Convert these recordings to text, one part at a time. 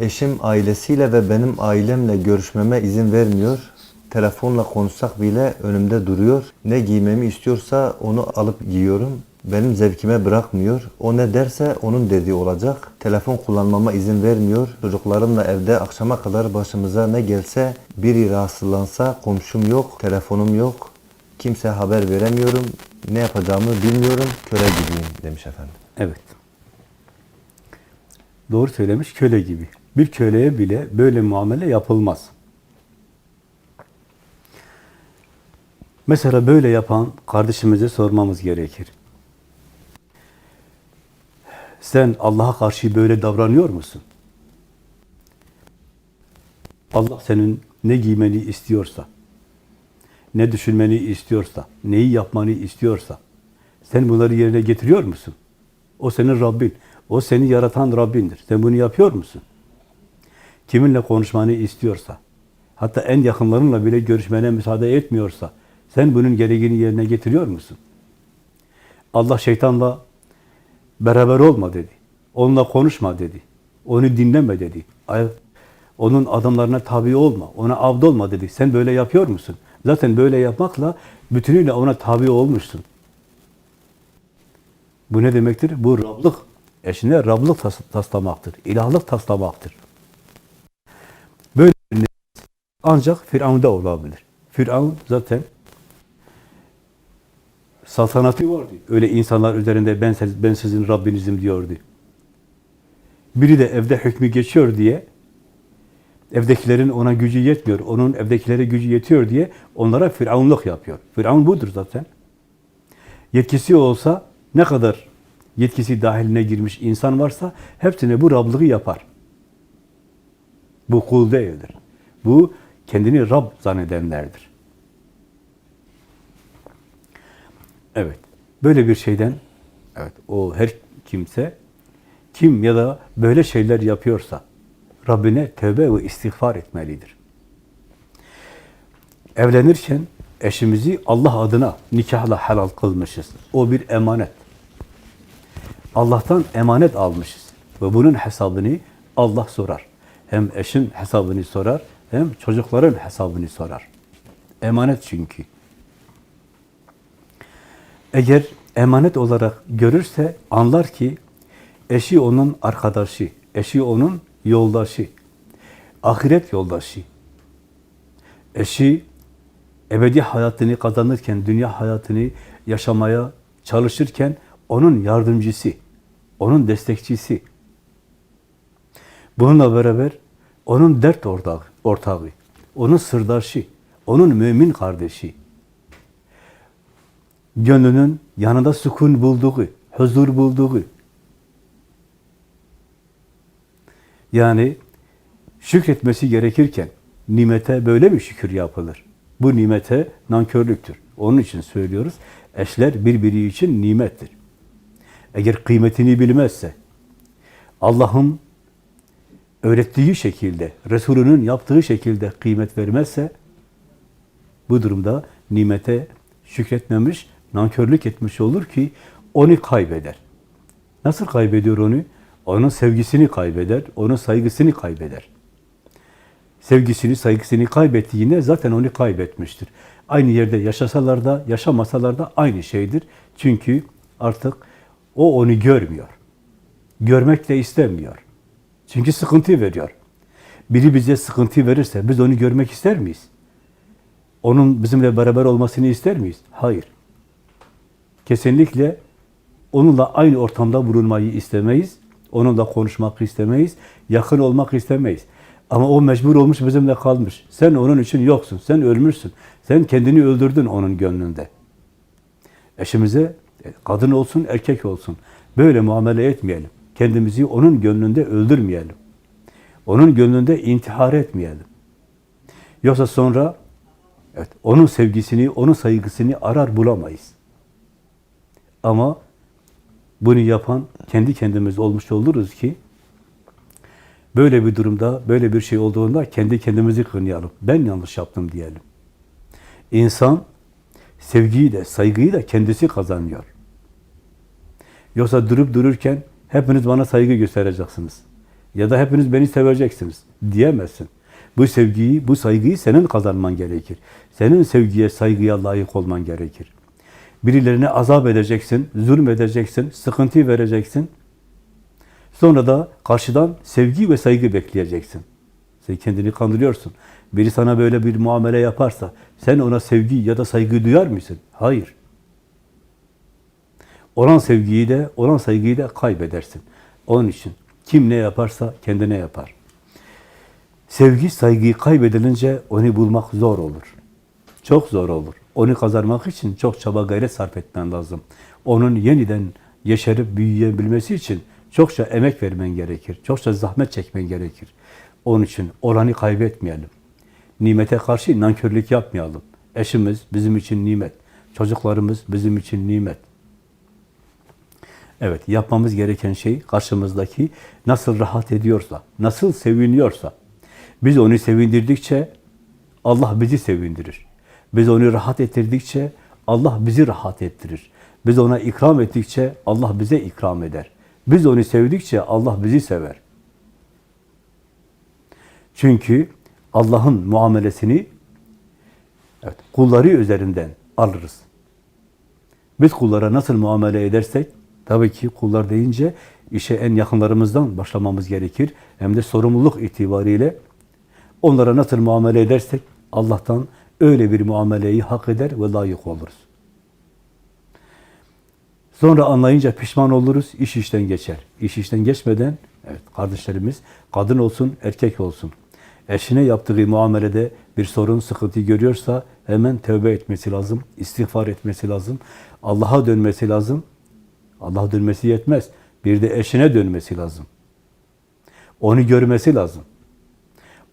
Eşim ailesiyle ve benim ailemle görüşmeme izin vermiyor. Telefonla konuşsak bile önümde duruyor. Ne giymemi istiyorsa onu alıp giyiyorum. Benim zevkime bırakmıyor. O ne derse onun dediği olacak. Telefon kullanmama izin vermiyor. Çocuklarımla evde akşama kadar başımıza ne gelse biri rahatsızlansa komşum yok, telefonum yok. Kimseye haber veremiyorum. Ne yapacağımı bilmiyorum. Köle gibiyim demiş efendim. Evet. Doğru söylemiş, köle gibi. Bir köleye bile böyle muamele yapılmaz. Mesela böyle yapan kardeşimize sormamız gerekir. Sen Allah'a karşı böyle davranıyor musun? Allah senin ne giymeni istiyorsa, ne düşünmeni istiyorsa, neyi yapmanı istiyorsa, sen bunları yerine getiriyor musun? O senin Rabbin. O seni yaratan Rabbindir. Sen bunu yapıyor musun? Kiminle konuşmanı istiyorsa, hatta en yakınlarınla bile görüşmene müsaade etmiyorsa, sen bunun gereğini yerine getiriyor musun? Allah şeytanla beraber olma dedi. Onunla konuşma dedi. Onu dinleme dedi. Onun adımlarına tabi olma. Ona abd olma dedi. Sen böyle yapıyor musun? Zaten böyle yapmakla bütünüyle ona tabi olmuşsun. Bu ne demektir? Bu Rablık. Eşine Rablık tas- taslamaktır. İlahlık taslamaktır. Böyle bir nefis ancak Firavun'da olabilir. Firavun zaten saltanatı vardı. Öyle insanlar üzerinde ben, ben sizin Rabbinizim diyordu. Biri de evde hükmü geçiyor diye evdekilerin ona gücü yetmiyor, onun evdekilere gücü yetiyor diye onlara firavunluk yapıyor. Firavun budur zaten. Yetkisi olsa ne kadar yetkisi dahiline girmiş insan varsa hepsine bu Rablığı yapar. Bu kul değildir. Bu kendini Rab zannedenlerdir. Evet. Böyle bir şeyden evet o her kimse kim ya da böyle şeyler yapıyorsa Rabbine tövbe ve istiğfar etmelidir. Evlenirken eşimizi Allah adına nikahla helal kılmışız. O bir emanet. Allah'tan emanet almışız. Ve bunun hesabını Allah sorar. Hem eşin hesabını sorar, hem çocukların hesabını sorar. Emanet çünkü. Eğer emanet olarak görürse anlar ki eşi onun arkadaşı, eşi onun yoldaşı, ahiret yoldaşı. Eşi ebedi hayatını kazanırken, dünya hayatını yaşamaya çalışırken onun yardımcısı, onun destekçisi. Bununla beraber onun dert ortağı, ortağı, onun sırdaşı, onun mümin kardeşi. Gönlünün yanında sükun bulduğu, huzur bulduğu. Yani şükretmesi gerekirken nimete böyle mi şükür yapılır? Bu nimete nankörlüktür. Onun için söylüyoruz. Eşler birbiri için nimettir. Eğer kıymetini bilmezse, Allah'ın öğrettiği şekilde, Resulünün yaptığı şekilde kıymet vermezse, bu durumda nimete şükretmemiş, nankörlük etmiş olur ki onu kaybeder. Nasıl kaybediyor onu? Onun sevgisini kaybeder, onun saygısını kaybeder. Sevgisini, saygısını kaybettiğinde zaten onu kaybetmiştir. Aynı yerde yaşasalar da, yaşamasalar da aynı şeydir. Çünkü artık o onu görmüyor. Görmek de istemiyor. Çünkü sıkıntı veriyor. Biri bize sıkıntı verirse biz onu görmek ister miyiz? Onun bizimle beraber olmasını ister miyiz? Hayır. Kesinlikle onunla aynı ortamda bulunmayı istemeyiz. Onunla konuşmak istemeyiz. Yakın olmak istemeyiz. Ama o mecbur olmuş bizimle kalmış. Sen onun için yoksun. Sen ölmüşsün. Sen kendini öldürdün onun gönlünde. Eşimize e, kadın olsun, erkek olsun. Böyle muamele etmeyelim. Kendimizi onun gönlünde öldürmeyelim. Onun gönlünde intihar etmeyelim. Yoksa sonra evet, onun sevgisini, onun saygısını arar bulamayız. Ama bunu yapan kendi kendimiz olmuş oluruz ki böyle bir durumda, böyle bir şey olduğunda kendi kendimizi kınayalım. Ben yanlış yaptım diyelim. İnsan sevgiyi de, saygıyı da kendisi kazanıyor. Yoksa durup dururken hepiniz bana saygı göstereceksiniz. Ya da hepiniz beni seveceksiniz diyemezsin. Bu sevgiyi, bu saygıyı senin kazanman gerekir. Senin sevgiye, saygıya layık olman gerekir. Birilerine azap edeceksin, zulüm edeceksin, sıkıntı vereceksin. Sonra da karşıdan sevgi ve saygı bekleyeceksin. Sen kendini kandırıyorsun. Biri sana böyle bir muamele yaparsa sen ona sevgi ya da saygı duyar mısın? Hayır. Olan sevgiyi de, olan saygıyı da kaybedersin. Onun için kim ne yaparsa kendine yapar. Sevgi, saygıyı kaybedilince onu bulmak zor olur. Çok zor olur. Onu kazanmak için çok çaba gayret sarf etmen lazım. Onun yeniden yeşerip büyüyebilmesi için çokça emek vermen gerekir. Çokça zahmet çekmen gerekir. Onun için oranı kaybetmeyelim. Nimete karşı nankörlük yapmayalım. Eşimiz bizim için nimet. Çocuklarımız bizim için nimet. Evet, yapmamız gereken şey karşımızdaki nasıl rahat ediyorsa, nasıl seviniyorsa, biz onu sevindirdikçe Allah bizi sevindirir. Biz onu rahat ettirdikçe Allah bizi rahat ettirir. Biz ona ikram ettikçe Allah bize ikram eder. Biz onu sevdikçe Allah bizi sever. Çünkü Allah'ın muamelesini evet, kulları üzerinden alırız. Biz kullara nasıl muamele edersek, tabii ki kullar deyince işe en yakınlarımızdan başlamamız gerekir. Hem de sorumluluk itibariyle onlara nasıl muamele edersek Allah'tan öyle bir muameleyi hak eder ve layık oluruz. Sonra anlayınca pişman oluruz, iş işten geçer. İş işten geçmeden, evet kardeşlerimiz, kadın olsun, erkek olsun, eşine yaptığı muamelede bir sorun, sıkıntı görüyorsa hemen tövbe etmesi lazım, istiğfar etmesi lazım, Allah'a dönmesi lazım. Allah'a dönmesi yetmez. Bir de eşine dönmesi lazım. Onu görmesi lazım.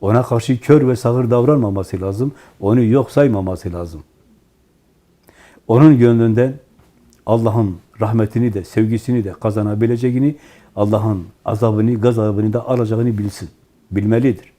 Ona karşı kör ve sağır davranmaması lazım. Onu yok saymaması lazım. Onun gönlünden Allah'ın rahmetini de, sevgisini de kazanabileceğini, Allah'ın azabını, gazabını da alacağını bilsin. Bilmelidir.